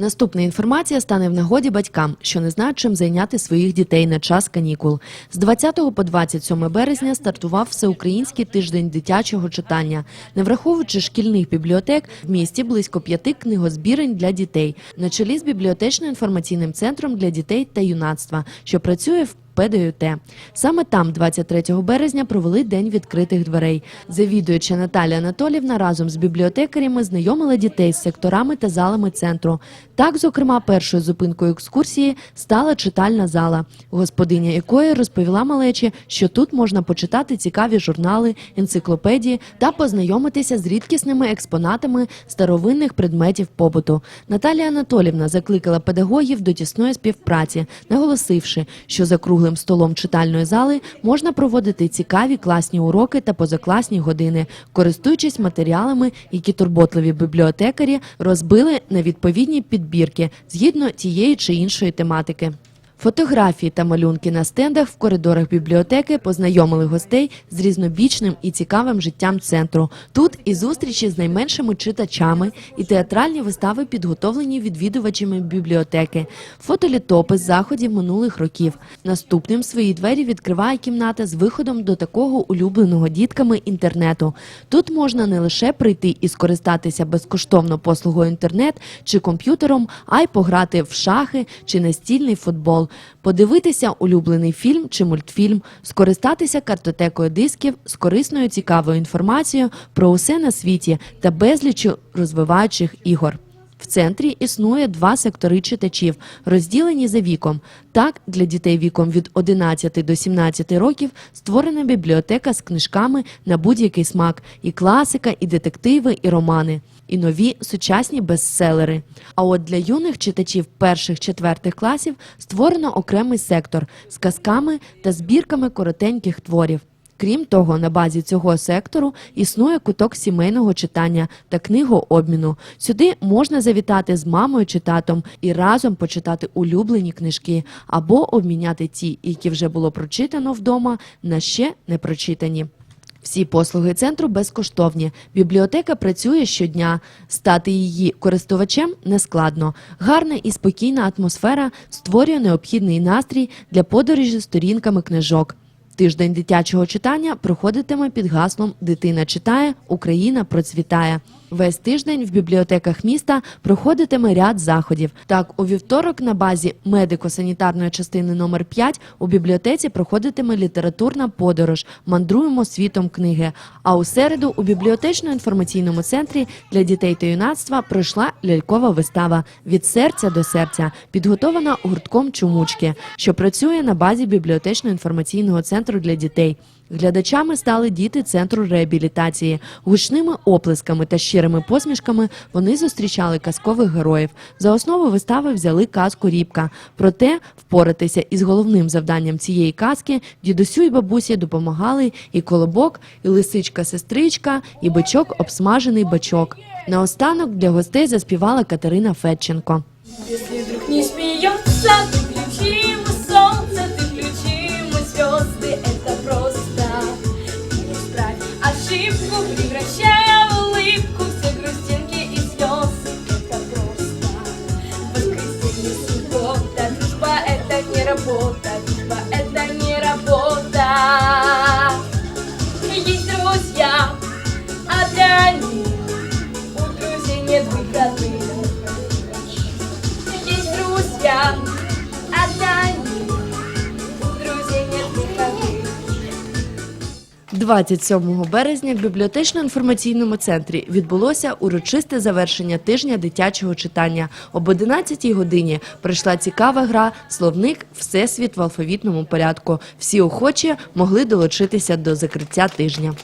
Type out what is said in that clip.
Наступна інформація стане в нагоді батькам, що не знають, чим зайняти своїх дітей на час канікул. З 20 по 27 березня стартував всеукраїнський тиждень дитячого читання. Не враховуючи шкільних бібліотек, в місті близько п'яти книгозбірень для дітей, на чолі з бібліотечно-інформаційним центром для дітей та юнацтва, що працює в ПДЮТ. Саме там, 23 березня, провели день відкритих дверей. Завідуюча Наталія Анатолівна разом з бібліотекарями знайомила дітей з секторами та залами центру. Так, зокрема, першою зупинкою екскурсії стала читальна зала, господиня якої розповіла малечі, що тут можна почитати цікаві журнали, енциклопедії та познайомитися з рідкісними експонатами старовинних предметів побуту. Наталія Анатолівна закликала педагогів до тісної співпраці, наголосивши, що за круглим столом читальної зали можна проводити цікаві класні уроки та позакласні години, користуючись матеріалами, які турботливі бібліотекарі розбили на відповідні підбірки згідно тієї чи іншої тематики. Фотографії та малюнки на стендах в коридорах бібліотеки познайомили гостей з різнобічним і цікавим життям центру. Тут і зустрічі з найменшими читачами, і театральні вистави підготовлені відвідувачами бібліотеки, фотолітопис заходів минулих років. Наступним свої двері відкриває кімната з виходом до такого улюбленого дітками інтернету. Тут можна не лише прийти і скористатися безкоштовно послугою інтернет чи комп'ютером, а й пограти в шахи чи настільний футбол, подивитися улюблений фільм чи мультфільм, скористатися картотекою дисків з корисною цікавою інформацією про усе на світі та безлічю розвиваючих ігор. В центрі існує два сектори читачів, розділені за віком. Так, для дітей віком від 11 до 17 років створена бібліотека з книжками на будь-який смак: і класика, і детективи, і романи, і нові сучасні бестселери. А от для юних читачів перших-четвертих класів створено окремий сектор з казками та збірками коротеньких творів. Крім того, на базі цього сектору існує куток сімейного читання та книгообміну. Сюди можна завітати з мамою чи татом і разом почитати улюблені книжки або обміняти ті, які вже було прочитано вдома, на ще не прочитані. Всі послуги центру безкоштовні. Бібліотека працює щодня. Стати її користувачем нескладно. Гарна і спокійна атмосфера створює необхідний настрій для подорожі сторінками книжок. Тиждень дитячого читання проходитиме під гаслом Дитина читає, Україна процвітає. Весь тиждень в бібліотеках міста проходитиме ряд заходів. Так, у вівторок на базі медико-санітарної частини номер 5 у бібліотеці проходитиме літературна подорож Мандруємо світом книги. А у середу у бібліотечно-інформаційному центрі для дітей та юнацтва пройшла лялькова вистава від серця до серця, підготована гуртком Чумучки, що працює на базі бібліотечно-інформаційного центру для дітей. Глядачами стали діти центру реабілітації. Гучними оплесками та щирими посмішками вони зустрічали казкових героїв. За основу вистави взяли казку Рібка. Проте впоратися із головним завданням цієї казки дідусю і бабусі допомагали і колобок, і лисичка-сестричка, і бичок обсмажений бачок. Наостанок для гостей заспівала Катерина Федченко. Не смеется, ты включи ему солнце, ты включи 27 березня в бібліотечно-інформаційному центрі відбулося урочисте завершення тижня дитячого читання. Об 11 годині прийшла цікава гра Словник Всесвіт в алфавітному порядку. Всі охочі могли долучитися до закриття тижня.